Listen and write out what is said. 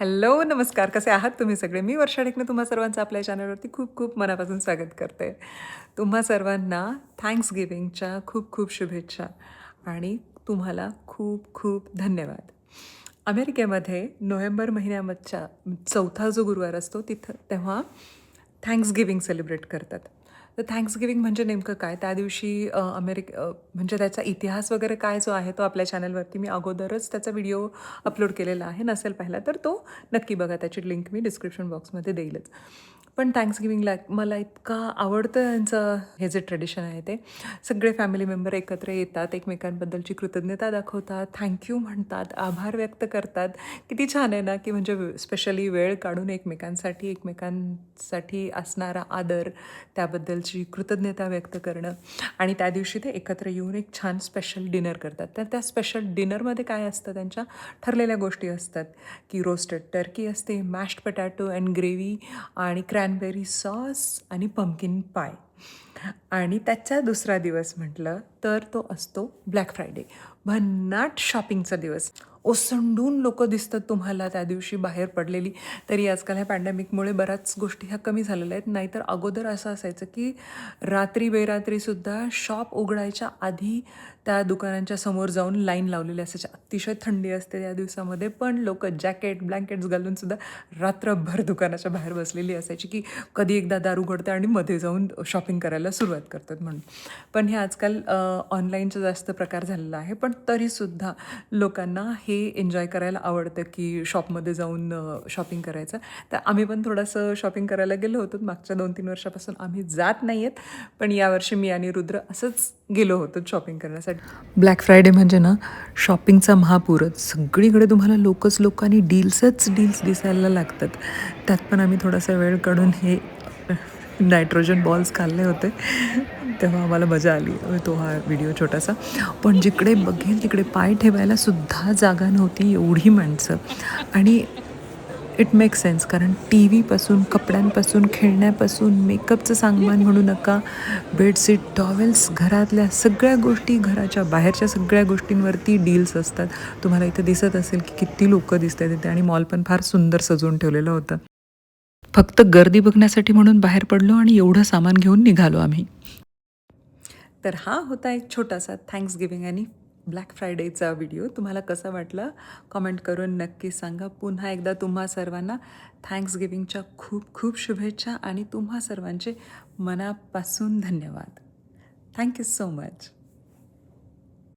Hello नमस्कार. कसे आहात तुम्ही सगळे? मी वर्षा ढेकणे तुम्हा सर्वांचं आपल्या चॅनलवरती खूप खूप मनापासून स्वागत करते. तुम्हा सर्वांना थँक्स गिविंगच्या खूप खूप शुभेच्छा आणि तुम्हाला खूप खूप धन्यवाद. अमेरिकेमध्ये नोव्हेंबर महिन्यामधच्या चौथा जो गुरुवार असतो तिथं तेव्हा थँक्स गिविंग सेलिब्रेट करतात. तर थँक्स गिविंग म्हणजे नेमकं काय? त्या दिवशी अमेरिक म्हणजे त्याचा इतिहास वगैरे काय जो आहे तो आपल्या चॅनलवरती मी अगोदरच त्याचा व्हिडिओ अपलोड केलेला आहे. नसेल पाहिला तर तो नक्की बघा. त्याची लिंक मी डिस्क्रिप्शन बॉक्समध्ये देईलच. पण थँक्स गिविंगला मला इतका आवडतं यांचं हे जे ट्रेडिशन आहे ते. सगळे फॅमिली मेंबर एकत्र येतात एकमेकांबद्दलची कृतज्ञता दाखवतात थँक्यू म्हणतात आभार व्यक्त करतात. किती छान आहे ना की म्हणजे स्पेशली वेळ काढून एकमेकांसाठी एकमेकांसाठी असणारा आदर त्याबद्दलची कृतज्ञता व्यक्त करणं. आणि त्या दिवशी ते एकत्र येऊन एक छान स्पेशल डिनर करतात. तर त्या स्पेशल डिनरमध्ये काय असतं त्यांच्या? ठरलेल्या गोष्टी असतात की रोस्टेड टर्की असते मॅश्ड पटॅटो अँड ग्रेव्ही आणि क्रॅ क्रॅनबेरी सॉस आणि पंकिन पाय आणि त्याचा दुसरा दिवस म्हटलं तर तो असतो ब्लॅक फ्रायडे भन्नाट शॉपिंगचा दिवस. ओसंडून लोक दिसतात तुम्हाला त्या दिवशी बाहेर पडलेली. तरी आजकाल ह्या पॅन्डेमिकमुळे बऱ्याच गोष्टी ह्या कमी झालेल्या आहेत. नाहीतर अगोदर असं असायचं की रात्री बेरात्रीसुद्धा शॉप उघडायच्या आधी त्या दुकानांच्या समोर जाऊन लाईन लावलेली असायची. अतिशय थंडी असते त्या दिवसामध्ये पण लोक जॅकेट ब्लँकेट्स घालूनसुद्धा रात्रभर दुकानाच्या बाहेर बसलेली असायची की कधी एकदा दार उघडते आणि मध्ये जाऊन शॉपिंग करायला सुरुवात करतात म्हणून. पण हे आजकाल ऑनलाईनचा जास्त प्रकार झालेला आहे. पण तरीसुद्धा लोकांना हे एन्जॉय करायला आवडतं की शॉपमध्ये जाऊन शॉपिंग करायचं. तर आम्ही पण थोडंसं शॉपिंग करायला गेलो होतो. मागच्या दोन तीन वर्षापासून आम्ही जात नाही आहेत पण यावर्षी मी आणि रुद्र असंच गेलो होतो शॉपिंग करण्यासाठी. ब्लॅक फ्रायडे म्हणजे ना शॉपिंगचा महापूरच सगळीकडे तुम्हाला लोकच लोक आणि डील्सच डील्स दिसायला लागतात. त्यात पण आम्ही थोडासा वेळ काढून हे नायट्रोजन बॉल्स खाल्ले होते. तेव्हा आम्हाला मजा आली. तो हा व्हिडिओ छोटासा. पण जिकडे बघेल तिकडे पाय ठेवायला सुद्धा जागा नव्हती एवढी माणसं. आणि इट मेक सेन्स कारण टी व्हीपासून कपड्यांपासून खेळण्यापासून मेकअपचं सांगमान म्हणू नका बेडशीट टॉवेल्स घरातल्या सगळ्या गोष्टी घराच्या बाहेरच्या सगळ्या गोष्टींवरती डील्स असतात. तुम्हाला इथं दिसत असेल की किती लोक दिसतात तिथे आणि मॉल पण फार सुंदर सजवून ठेवलेलं होतं. फक्त गर्दी बघण्यासाठी म्हणून बाहेर पडलो आणि एवढं सामान घेऊन निघालो आम्ही. तर हा होता एक छोटासा थँक्स गिविंग आणि ब्लॅक फ्रायडेचा व्हिडिओ तुम्हाला कसा वाटला? कॉमेंट करून नक्की सांगा. पुन्हा एकदा तुम्हा सर्वांना थँक्स गिविंगच्या खूप खूप शुभेच्छा आणि तुम्हा सर्वांचे मनापासून धन्यवाद. Thank you so much